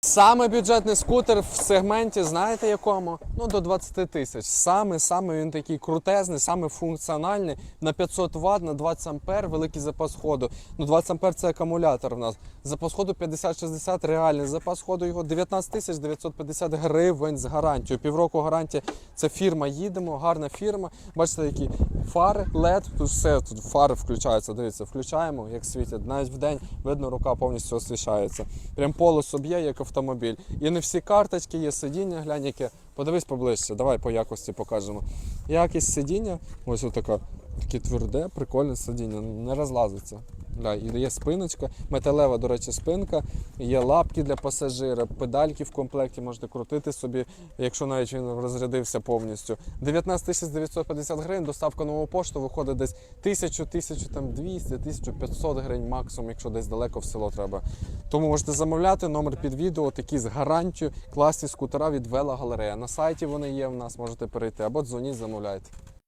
Саме бюджетний скутер в сегменті, знаєте якому? Ну до 20 тисяч. Саме саме він такий крутезний, саме функціональний на 500 Вт, на 20 ампер, великий запас ходу. Ну 20 ампер це акумулятор в нас. Запас ходу 50-60, реальний запас ходу його 19 тисяч 950 гривень з гарантією. Півроку гарантія. Це фірма їдемо, гарна фірма. Бачите, які фари, LED, тут все тут фари включаються. Дивіться, включаємо, як світять. Навіть в день видно, рука повністю освіщається. Прям полосу б'є, як автомобіль. І не всі карточки, є сидіння, глянь, яке. Подивись поближче, давай по якості покажемо. Якість сидіння, ось отака, таке тверде, прикольне сидіння, не розлазиться. І є спиночка, металева, до речі, спинка, є лапки для пасажира, педальки в комплекті можете крутити собі, якщо навіть він розрядився повністю. 19 950 гривень, доставка нового пошту виходить десь 1000, 1200, 1500 гривень максимум, якщо десь далеко в село треба. Тому можете замовляти номер під відео, такі з гарантією, класні скутера від Вела Галерея. На сайті вони є в нас, можете перейти або дзвоніть, замовляйте.